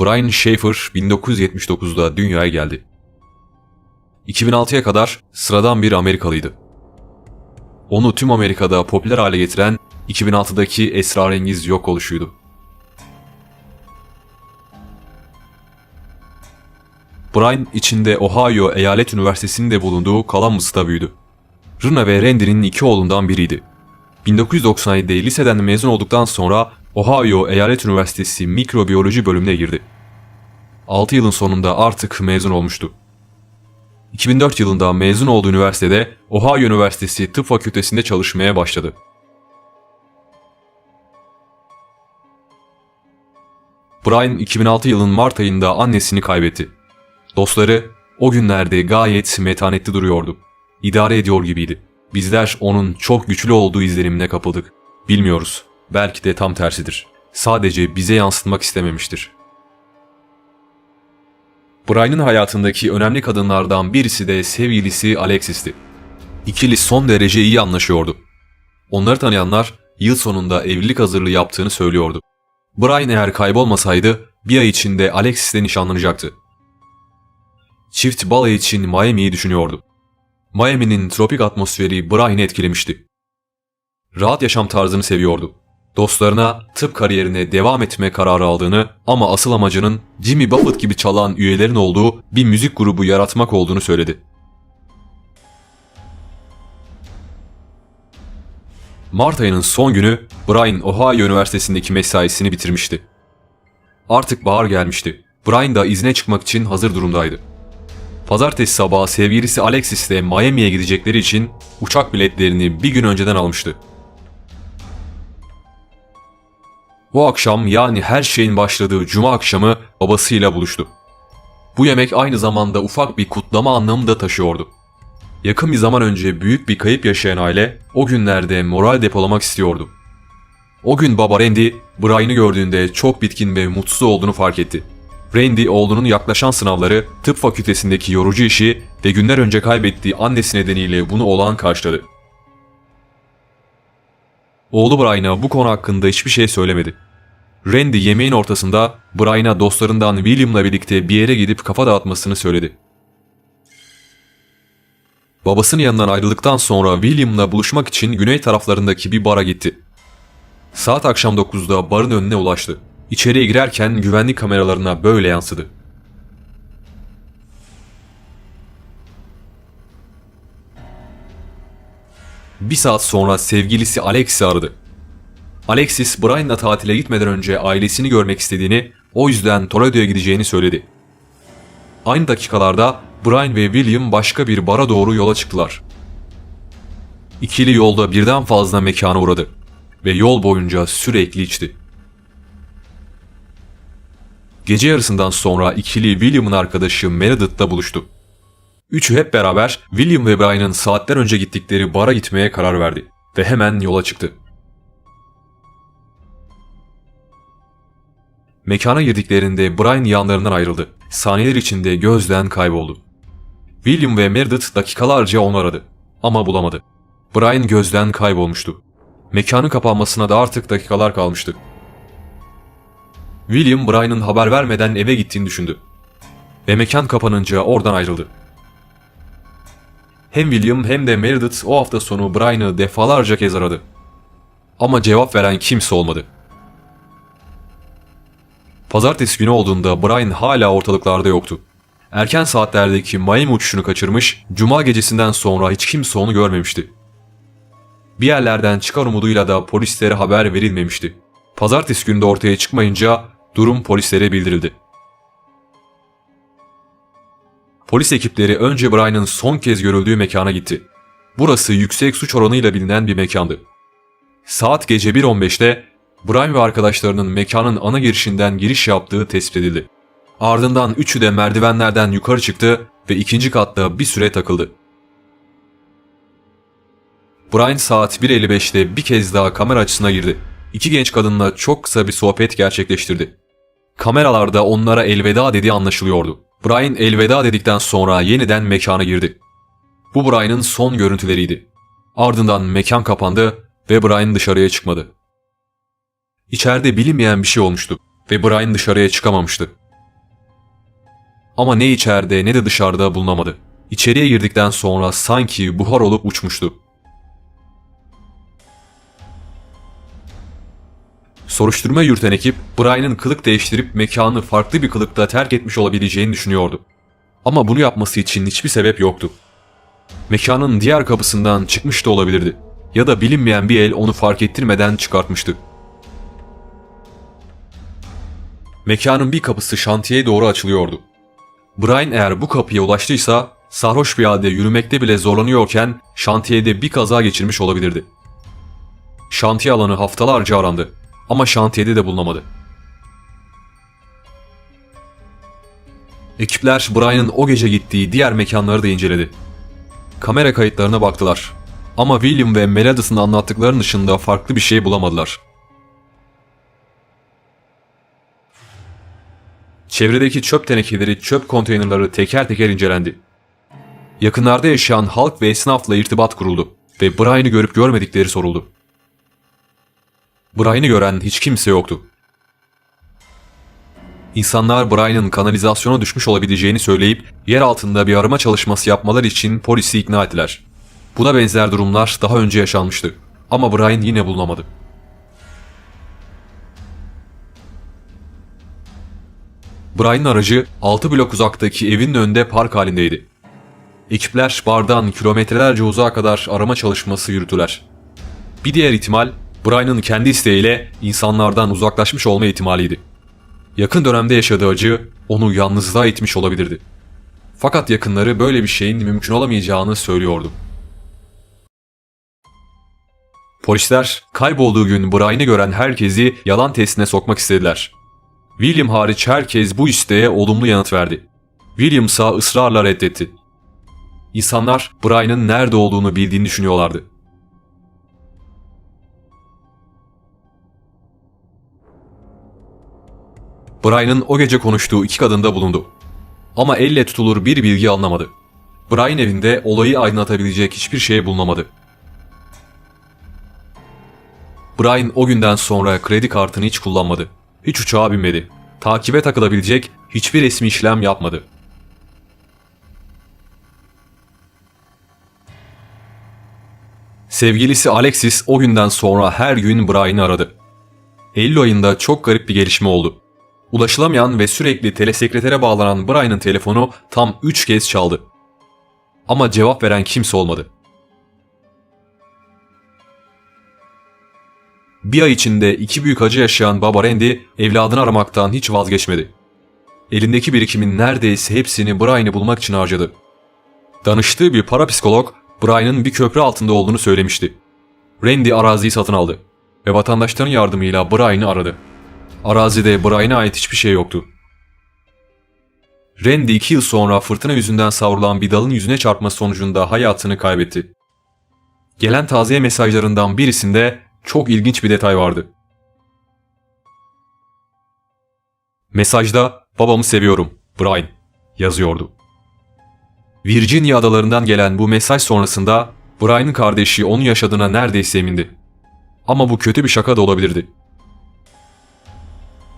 Brian Schaefer 1979'da dünyaya geldi. 2006'ya kadar sıradan bir Amerikalıydı. Onu tüm Amerika'da popüler hale getiren 2006'daki esrarengiz yok oluşuydu. Brian içinde Ohio Eyalet Üniversitesi'nde bulunduğu Columbus'ta büyüdü. Rina ve Randy'nin iki oğlundan biriydi. 1997'de liseden mezun olduktan sonra Ohio Eyalet Üniversitesi Mikrobiyoloji bölümüne girdi. 6 yılın sonunda artık mezun olmuştu. 2004 yılında mezun olduğu üniversitede Ohio Üniversitesi Tıp Fakültesinde çalışmaya başladı. Brian 2006 yılının Mart ayında annesini kaybetti. Dostları o günlerde gayet metanetli duruyordu. İdare ediyor gibiydi. Bizler onun çok güçlü olduğu izlenimine kapıldık. Bilmiyoruz. Belki de tam tersidir. Sadece bize yansıtmak istememiştir. Brian'ın hayatındaki önemli kadınlardan birisi de sevgilisi Alexis'ti. İkili son derece iyi anlaşıyordu. Onları tanıyanlar yıl sonunda evlilik hazırlığı yaptığını söylüyordu. Brian eğer kaybolmasaydı bir ay içinde Alexis'le nişanlanacaktı. Çift balayı için Miami'yi düşünüyordu. Miami'nin tropik atmosferi Brian'ı etkilemişti. Rahat yaşam tarzını seviyordu. Dostlarına tıp kariyerine devam etme kararı aldığını ama asıl amacının Jimmy Buffett gibi çalan üyelerin olduğu bir müzik grubu yaratmak olduğunu söyledi. Mart ayının son günü Brian Ohio Üniversitesi'ndeki mesaisini bitirmişti. Artık bahar gelmişti. Brian da izne çıkmak için hazır durumdaydı. Pazartesi sabahı sevgilisi Alexis ile Miami'ye gidecekleri için uçak biletlerini bir gün önceden almıştı. Bu akşam yani her şeyin başladığı cuma akşamı babasıyla buluştu. Bu yemek aynı zamanda ufak bir kutlama anlamı da taşıyordu. Yakın bir zaman önce büyük bir kayıp yaşayan aile o günlerde moral depolamak istiyordu. O gün baba Randy, Brian'ı gördüğünde çok bitkin ve mutsuz olduğunu fark etti. Randy oğlunun yaklaşan sınavları, tıp fakültesindeki yorucu işi ve günler önce kaybettiği annesi nedeniyle bunu olağan karşıladı. Oğlu Brian'a bu konu hakkında hiçbir şey söylemedi. Randy yemeğin ortasında Brian'a dostlarından William'la birlikte bir yere gidip kafa dağıtmasını söyledi. Babasının yanından ayrıldıktan sonra William'la buluşmak için güney taraflarındaki bir bara gitti. Saat akşam 9'da barın önüne ulaştı. İçeriye girerken güvenlik kameralarına böyle yansıdı. Bir saat sonra sevgilisi Alex'i aradı. Alexis, Brian'la tatile gitmeden önce ailesini görmek istediğini, o yüzden Toledo'ya gideceğini söyledi. Aynı dakikalarda Brian ve William başka bir bara doğru yola çıktılar. İkili yolda birden fazla mekana uğradı ve yol boyunca sürekli içti. Gece yarısından sonra ikili William'ın arkadaşı Meredith'la buluştu. Üçü hep beraber William ve Brian'ın saatler önce gittikleri bara gitmeye karar verdi ve hemen yola çıktı. Mekana girdiklerinde Brian yanlarından ayrıldı. Saniyeler içinde gözden kayboldu. William ve Meredith dakikalarca onu aradı ama bulamadı. Brian gözden kaybolmuştu. Mekanın kapanmasına da artık dakikalar kalmıştı. William Brian'ın haber vermeden eve gittiğini düşündü. Ve mekan kapanınca oradan ayrıldı. Hem William hem de Meredith o hafta sonu Brian'ı defalarca kez aradı. Ama cevap veren kimse olmadı. Pazartesi günü olduğunda Brian hala ortalıklarda yoktu. Erken saatlerdeki Miami uçuşunu kaçırmış, cuma gecesinden sonra hiç kimse onu görmemişti. Bir yerlerden çıkar umuduyla da polislere haber verilmemişti. Pazartesi günü ortaya çıkmayınca durum polislere bildirildi. Polis ekipleri önce Brian'ın son kez görüldüğü mekana gitti. Burası yüksek suç oranıyla bilinen bir mekandı. Saat gece 1.15'te Brian ve arkadaşlarının mekanın ana girişinden giriş yaptığı tespit edildi. Ardından üçü de merdivenlerden yukarı çıktı ve ikinci katta bir süre takıldı. Brian saat 1.55'te bir kez daha kamera açısına girdi. İki genç kadınla çok kısa bir sohbet gerçekleştirdi. Kameralarda onlara elveda dediği anlaşılıyordu. Brian elveda dedikten sonra yeniden mekana girdi. Bu Brian'ın son görüntüleriydi. Ardından mekan kapandı ve Brian dışarıya çıkmadı. İçeride bilinmeyen bir şey olmuştu ve Brian dışarıya çıkamamıştı. Ama ne içeride ne de dışarıda bulunamadı. İçeriye girdikten sonra sanki buhar olup uçmuştu. Soruşturma yürüten ekip Brian'ın kılık değiştirip mekanı farklı bir kılıkta terk etmiş olabileceğini düşünüyordu. Ama bunu yapması için hiçbir sebep yoktu. Mekanın diğer kapısından çıkmış da olabilirdi. Ya da bilinmeyen bir el onu fark ettirmeden çıkartmıştı. Mekanın bir kapısı şantiyeye doğru açılıyordu. Brian eğer bu kapıya ulaştıysa sarhoş bir halde yürümekte bile zorlanıyorken şantiyede bir kaza geçirmiş olabilirdi. Şantiye alanı haftalarca arandı ama şantiyede de bulunamadı. Ekipler Brian'ın o gece gittiği diğer mekanları da inceledi. Kamera kayıtlarına baktılar. Ama William ve Meredith'in anlattıklarının dışında farklı bir şey bulamadılar. Çevredeki çöp tenekeleri, çöp konteynerları teker teker incelendi. Yakınlarda yaşayan halk ve esnafla irtibat kuruldu ve Brian'ı görüp görmedikleri soruldu. Brian'ı gören hiç kimse yoktu. İnsanlar Brian'ın kanalizasyona düşmüş olabileceğini söyleyip yer altında bir arama çalışması yapmaları için polisi ikna ettiler. Buna benzer durumlar daha önce yaşanmıştı ama Brian yine bulunamadı. Brian'ın aracı 6 blok uzaktaki evinin önünde park halindeydi. Ekipler bardan kilometrelerce uzağa kadar arama çalışması yürüttüler. Bir diğer ihtimal Brian'ın kendi isteğiyle insanlardan uzaklaşmış olma ihtimaliydi. Yakın dönemde yaşadığı acı onu yalnızlığa itmiş olabilirdi. Fakat yakınları böyle bir şeyin mümkün olamayacağını söylüyordu. Polisler kaybolduğu gün Brian'ı gören herkesi yalan testine sokmak istediler. William hariç herkes bu isteğe olumlu yanıt verdi. William ise ısrarla reddetti. İnsanlar Brian'ın nerede olduğunu bildiğini düşünüyorlardı. Brian'ın o gece konuştuğu iki kadında bulundu. Ama elle tutulur bir bilgi anlamadı. Brian evinde olayı aydınlatabilecek hiçbir şey bulunamadı. Brian o günden sonra kredi kartını hiç kullanmadı. Hiç uçağa binmedi. Takibe takılabilecek hiçbir resmi işlem yapmadı. Sevgilisi Alexis o günden sonra her gün Brian'ı aradı. Eylül ayında çok garip bir gelişme oldu. Ulaşılamayan ve sürekli telesekretere bağlanan Brian'ın telefonu tam 3 kez çaldı. Ama cevap veren kimse olmadı. Bir ay içinde iki büyük acı yaşayan baba Randy evladını aramaktan hiç vazgeçmedi. Elindeki birikimin neredeyse hepsini Brian'ı bulmak için harcadı. Danıştığı bir parapsikolog Brian'ın bir köprü altında olduğunu söylemişti. Randy araziyi satın aldı ve vatandaşların yardımıyla Brian'ı aradı. Arazide Brian'a ait hiçbir şey yoktu. Randy iki yıl sonra fırtına yüzünden savrulan bir dalın yüzüne çarpması sonucunda hayatını kaybetti. Gelen taziye mesajlarından birisinde çok ilginç bir detay vardı. Mesajda babamı seviyorum Brian yazıyordu. Virginia adalarından gelen bu mesaj sonrasında Brian'ın kardeşi onun yaşadığına neredeyse emindi. Ama bu kötü bir şaka da olabilirdi.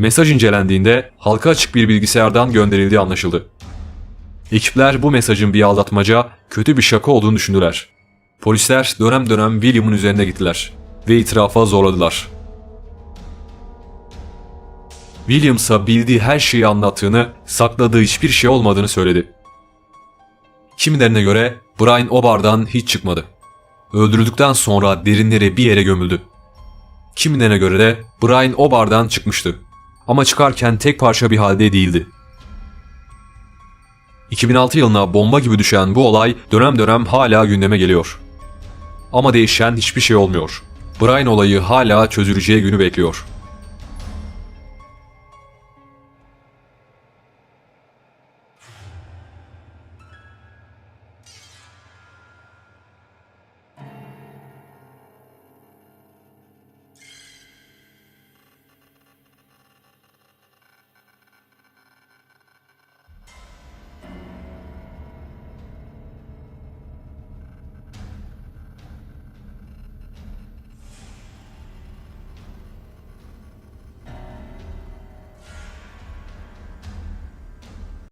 Mesaj incelendiğinde halka açık bir bilgisayardan gönderildiği anlaşıldı. Ekipler bu mesajın bir aldatmaca, kötü bir şaka olduğunu düşündüler. Polisler dönem dönem William'ın üzerine gittiler ve itirafa zorladılar. Williams'a bildiği her şeyi anlattığını, sakladığı hiçbir şey olmadığını söyledi. Kimilerine göre Brian o bardan hiç çıkmadı. Öldürüldükten sonra derinlere bir yere gömüldü. Kimilerine göre de Brian o bardan çıkmıştı. Ama çıkarken tek parça bir halde değildi. 2006 yılına bomba gibi düşen bu olay dönem dönem hala gündeme geliyor. Ama değişen hiçbir şey olmuyor. Brian olayı hala çözüleceği günü bekliyor.